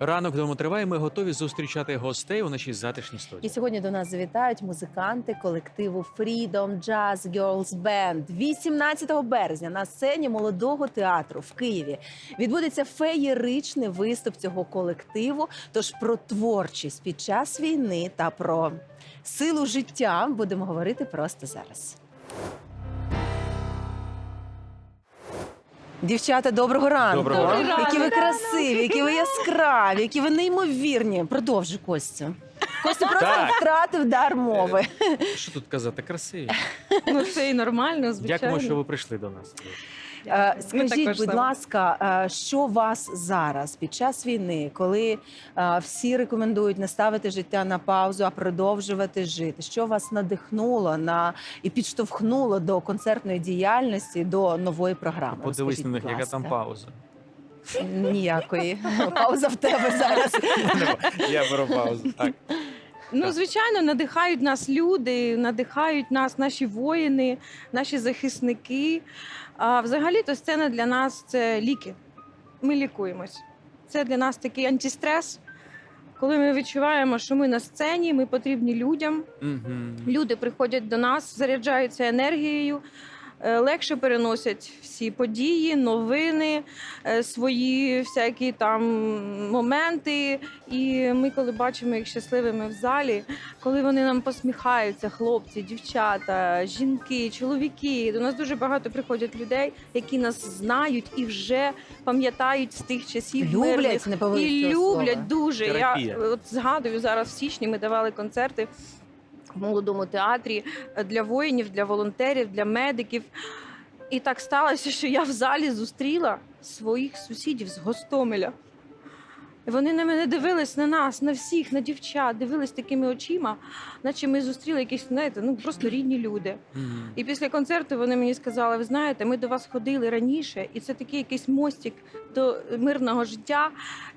Ранок вдома триває. Ми готові зустрічати гостей у нашій затишній І студії. сьогодні до нас завітають музиканти колективу Freedom Jazz Girls Band. 18 березня на сцені молодого театру в Києві відбудеться феєричний виступ цього колективу. Тож про творчість під час війни та про силу життя будемо говорити просто зараз. Дівчата, доброго ранку. Доброго ранку. Які ви красиві, які ви яскраві, які ви неймовірні. Продовжуй, Костю. Костя просто Так. втратив дар мови. Що тут казати? Красиві. Ну це і нормально, звичайно. Дякуємо, що ви прийшли до нас. Е, Скажіть, будь ласка, е, що вас зараз під час війни, коли е, всі рекомендують не ставити життя на паузу, а продовжувати жити? Що вас надихнуло на і підштовхнуло до концертної діяльності, до нової програми? Подивись Розкажіть, на них, яка там пауза. Ніякої пауза в тебе зараз. Я беру паузу. Так. Ну, звичайно, надихають нас люди, надихають нас наші воїни, наші захисники. А взагалі-то сцена для нас це ліки. Ми лікуємось. Це для нас такий антистрес. Коли ми відчуваємо, що ми на сцені, ми потрібні людям. Люди приходять до нас, заряджаються енергією, легше переносять всі події, новини, е, свої всякі там моменти. І ми, коли бачимо їх щасливими в залі, коли вони нам посміхаються, хлопці, дівчата, жінки, чоловіки. До нас дуже багато приходять людей, які нас знають і вже пам'ятають з тих часів. Люблять, мирних. не і люблять слова. дуже. Терапія. Я от згадую зараз в січні ми давали концерти молодому театрі е, для воїнів, для волонтерів, для медиків. І так сталося, що я в залі зустріла своїх сусідів з Гостомеля. І Вони на мене дивились на нас, на всіх, на дівчат, дивились такими очима, наче ми зустріли якісь, знаєте, ну просто рідні люди. І після концерту вони мені сказали: ви знаєте, ми до вас ходили раніше, і це такий якийсь мостик до мирного життя.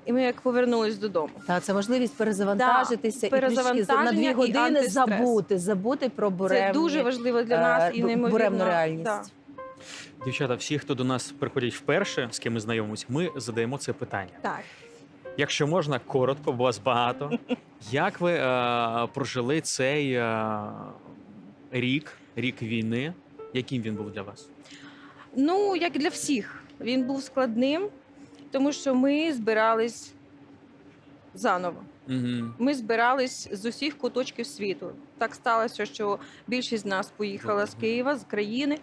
І ми як повернулись додому. Та це можливість перезавантажитися і трішки на дві години антистрес. забути, забути про буремні, Це дуже важливо для е, нас і неймовірно. буремну реальність. Да. Дівчата, всі, хто до нас приходять вперше, з ким ми знайомимось, ми задаємо це питання. Так. Якщо можна, коротко, бо вас багато. Як ви е, прожили цей е, рік, рік війни? Яким він був для вас? Ну, як для всіх, він був складним, тому що ми збирались заново. Угу. Ми збирались з усіх куточків світу. Так сталося, що більшість з нас поїхала з Києва, з країни.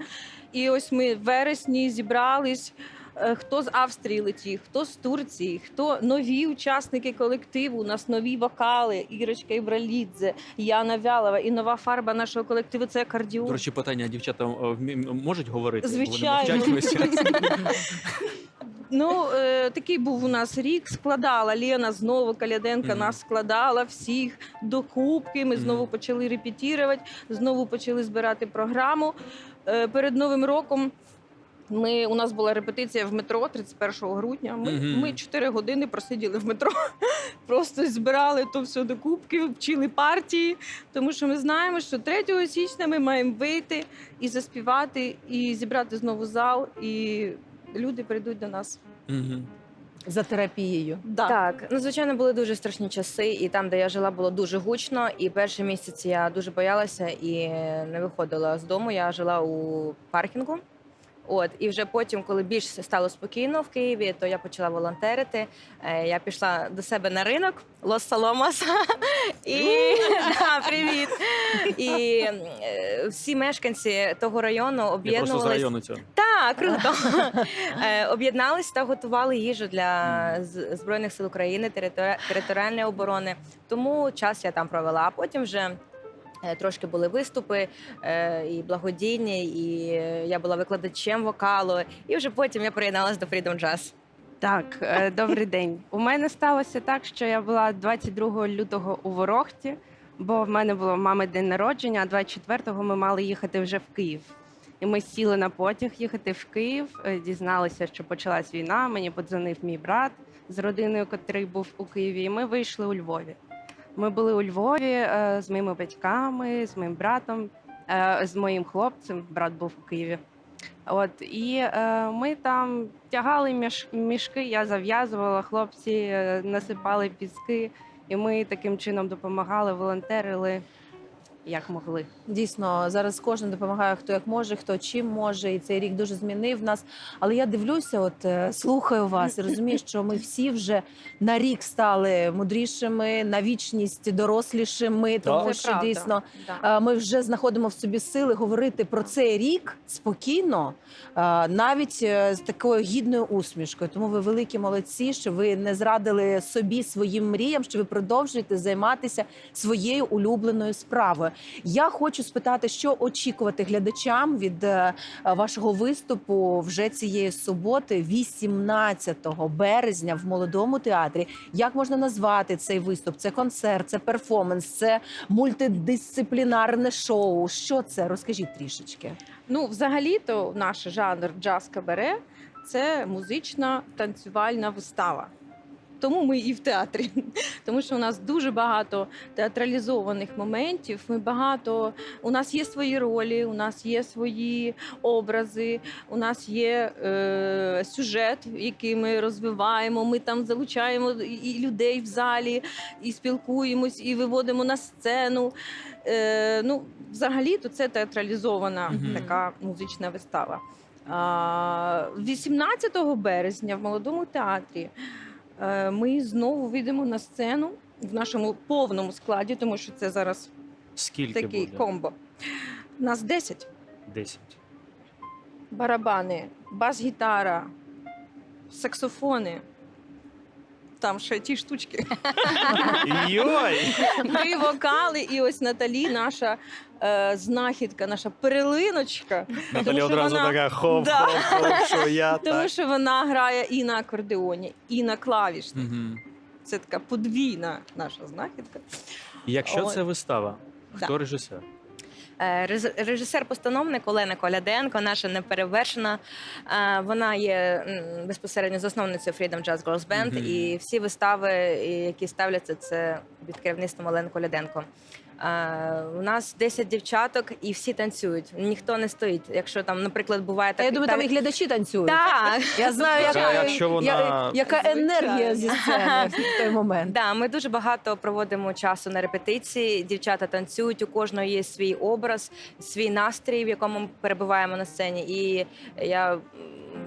І ось ми в вересні зібрались. Е, Хто з Австрії летів, хто з Турції, хто нові учасники колективу. У нас нові вокали. Ірочка Ібралідзе, Яна Вялова і нова фарба нашого колективу це акордіон. До речі, питання дівчата е, можуть говорити? Звичайно. Ну, е, такий був у нас рік. Складала Лена знову Каляденка Мгм. нас складала всіх до кубки. Ми знову Мгм. почали репетірувати, знову почали збирати програму. Е, перед Новим роком ми, у нас була репетиція в метро 31 грудня. Ми, Мгм. ми 4 години просиділи в метро, просто збирали то все до кубки, вчили партії, тому що ми знаємо, що 3 січня ми маємо вийти і заспівати, і зібрати знову зал, і люди прийдуть до нас. Мгм. за терапією. Да. Так, ну звичайно, були дуже страшні часи, і там, де я жила, було дуже гучно. І перший місяць я дуже боялася і не виходила з дому. Я жила у паркінгу. От, і вже потім, коли більш стало спокійно в Києві, то я почала волонтерити. Е, Я пішла до себе на ринок Лос Саломас. І привіт. І е, всі мешканці того району об'єднувалися. району цього. Так, круто. Е, Об'єднались та готували їжу для Збройних сил України, територі- територіальної оборони. Тому час я там провела. А потім вже трошки були виступи е, і благодійні, і е, я була викладачем вокалу. І вже потім я приєдналась до Freedom Jazz. Так, е, добрий день. У мене сталося так, що я була 22 лютого у Ворохті, бо в мене було мами день народження, а 24-го ми мали їхати вже в Київ. І ми сіли на потяг їхати в Київ, е, дізналися, що почалась війна. Мені подзвонив мій брат з родиною, котрий був у Києві, і ми вийшли у Львові. Ми були у Львові е, з моїми батьками, з моїм братом, е, з моїм хлопцем. Брат був у Києві. От і е, ми там тягали міш, мішки, я зав'язувала, хлопці насипали піски, і ми таким чином допомагали, волонтерили як могли. Дійсно, зараз кожен допомагає хто як може, хто чим може, і цей рік дуже змінив нас. Але я дивлюся, от е, слухаю вас і розумію, що ми всі вже на рік стали мудрішими, на вічність дорослішими, тому що правда. дійсно е, ми вже знаходимо в собі сили говорити про цей рік спокійно, е, навіть з такою гідною усмішкою. Тому ви великі молодці, що ви не зрадили собі своїм мріям, що ви продовжуєте займатися своєю улюбленою справою. Я хочу спитати, що очікувати глядачам від е, вашого виступу вже цієї суботи, 18 березня, в молодому театрі. Як можна назвати цей виступ? Це концерт, це перформанс, це мультидисциплінарне шоу. Що це? Розкажіть трішечки. Ну, взагалі-то наш жанр джаз кабаре це музична танцювальна вистава. Тому ми і в театрі, тому що у нас дуже багато театралізованих моментів. Ми багато у нас є свої ролі, у нас є свої образи, у нас є е, сюжет, який ми розвиваємо. Ми там залучаємо і людей в залі, і спілкуємось, і виводимо на сцену. Е, ну, взагалі, то це театралізована Мгм. така музична вистава. 18 березня в молодому театрі ми знову вийдемо на сцену в нашому повному складі, тому що це зараз Скільки такий буде? комбо. Нас 10 Десять. барабани, бас-гітара, саксофони. Там ще ті штучки. Йой! Три вокали, і ось Наталі, наша е, знахідка, наша перелиночка. Наталя що одразу вона- така хоп, Да. хоп, хоп, що я Тому так. що вона грає і на акордеоні, і на клавішні. Мгм. Це така подвійна наша знахідка. Якщо Ой. це вистава, Да. хто режисер? Е, Режисер-постановник Олена Коляденко, наша неперевершена. Е, Вона є безпосередньо засновницею Freedom Jazz Girls Band, Мгм. і всі вистави, які ставляться, це під керівництвом Олени Коляденко. Е, У нас 10 дівчаток і всі танцюють. Ніхто не стоїть. Якщо там, наприклад, буває Та я думаю, там і глядачі танцюють. Так. Я знаю, яка, якщо вона- яка енергія зі сцени в той момент. Да, ми дуже багато проводимо часу на репетиції. Дівчата танцюють, у кожного є свій образ, свій настрій, в якому ми перебуваємо на сцені. І я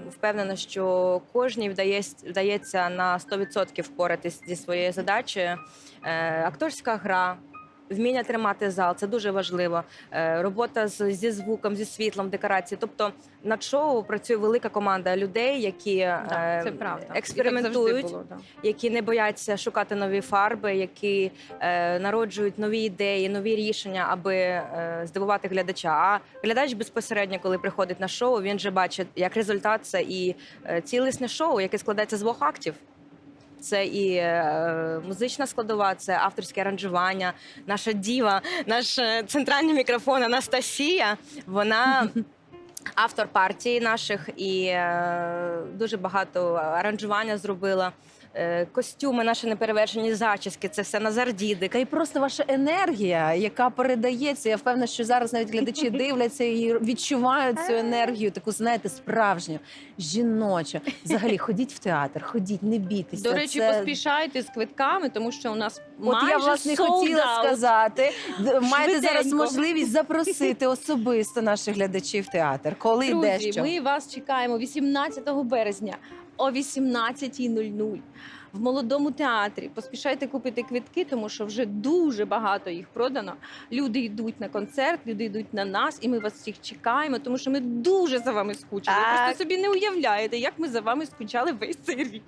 впевнена, що кожній вдається, вдається на 100% впоратись зі своєю задачею. Е, акторська гра. Вміння тримати зал це дуже важливо. Е, робота з, зі звуком, зі світлом, декорації. Тобто над шоу працює велика команда людей, які Да, це е, правда. Експериментують було, да. які не бояться шукати нові фарби, які е, народжують нові ідеї, нові рішення, аби е, здивувати глядача. А глядач безпосередньо, коли приходить на шоу, він же бачить як результат це і е, цілісне шоу, яке складається з двох актів. Це і е, музична складова, це авторське аранжування. Наша діва, наш е, центральний мікрофон Анастасія. Вона автор партії наших і е, дуже багато аранжування зробила. Е, костюми наші неперевершені зачіски, це все Назар Дідик. Та й просто ваша енергія, яка передається. Я впевнена, що зараз навіть глядачі дивляться і відчувають цю енергію, таку знаєте, справжню, жіночу. Взагалі, ходіть в театр, ходіть, не бійтеся. До речі, Це- поспішайте з квитками, тому що у нас От майже я власне sold хотіла out. сказати. Маєте зараз можливість запросити особисто наших глядачів в театр, коли Друзі, що. ми вас чекаємо 18 березня о 18.00 в молодому театрі. Поспішайте купити квитки, тому що вже дуже багато їх продано. Люди йдуть на концерт, люди йдуть на нас, і ми вас всіх чекаємо, тому що ми дуже за вами скучили. Ви Так. просто собі не уявляєте, як ми за вами скучали весь цей рік.